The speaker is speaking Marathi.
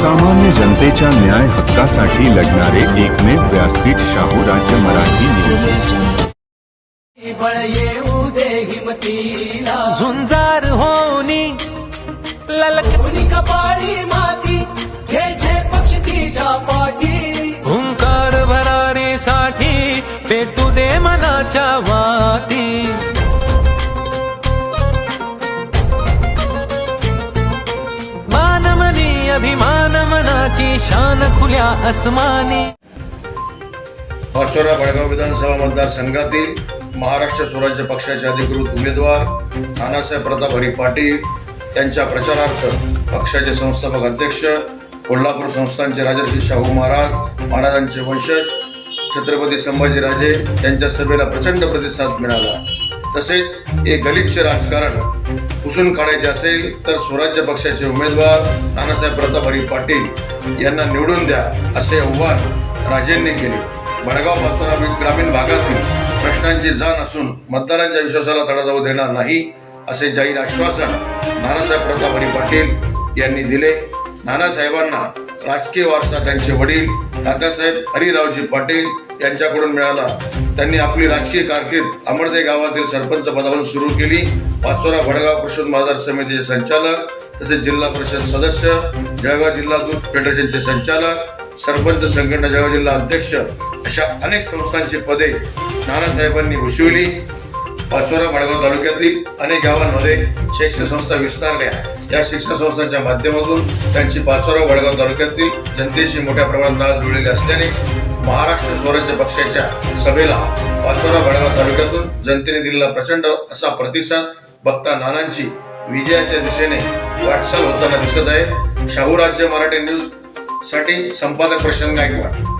सामान्य जनतेच्या न्याय हक्कासाठी लढणारे एकमेव व्यासपीठ शाहू राज्य मराठी न्यूज बळ येऊ दे हिमतीला झुंजार होनी ललक कोणी कपाळी माती घ्यायचे पक्ष तिच्या पाठी. हुंकार भरारीसाठी पेटू दे मनाच्या वाती. मानमनी अभिमान मनाची शान खुल्या अस्मानी पाचोरा बडगाव विधानसभा मतदारसंघातील महाराष्ट्र स्वराज्य पक्षाचे अधिकृत उमेदवार नानासाहेब प्रताप हरी पाटील यांच्या प्रचारार्थ पक्षाचे संस्थापक अध्यक्ष कोल्हापूर संस्थानचे राजर्षी शाहू महाराज महाराजांचे वंशज छत्रपती संभाजीराजे यांच्या सभेला प्रचंड प्रतिसाद मिळाला. तसेच एक गलिच्छ राजकारण पुसून काढायचे असेल तर स्वराज्य पक्षाचे उमेदवार नानासाहेब प्रताप हरी पाटील यांना निवडून द्या असे आव्हान राजेंनी केले. बडगाव पाचोरा ग्रामीण भागातील प्रश्नांची जाण असून मतदारांच्या विश्वासाला तडा जाऊ देणार नाही असे जाहीर आश्वासन नानासाहेब प्रताप हरी पाटील यांनी दिले. नानासाहेबांना राजकीय वारसा त्यांचे वडील तात्यासाहेब हरिरावजी पाटील यांच्याकडून मिळाला. त्यांनी आपली राजकीय कारकीर्द अमरदे गावातील सरपंच पदावरून सुरू केली. पाचोरा भडगाव कृषी बाजार समितीचे संचालक तसेच जिल्हा परिषद सदस्य जळगाव जिल्हा दूध फेडरेशनचे संचालक सरपंच संघटना जळगाव जिल्हा अध्यक्ष अशा अनेक संस्थांची पदे नानासाहेबांनी भूषविली. पाचोरा भडगाव तालुक्यातील अनेक गावांमध्ये शैक्षणिक संस्था विस्तारल्या. या शिक्षण संस्थांच्या माध्यमातून त्यांची पाचोरा वडगाव तालुक्यातील जनतेशी मोठ्या प्रमाणात नाळ जुळलेली असल्याने महाराष्ट्र स्वराज्य पक्षाच्या सभेला पाचोरा वडगाव तालुक्यातून जनतेने दिलेला प्रचंड असा प्रतिसाद बघता नानांची विजयाच्या दिशेने वाटचाल होताना दिसत आहे. शाहू राज्य मराठी न्यूजसाठी संपादक प्रशांत गायकवाड.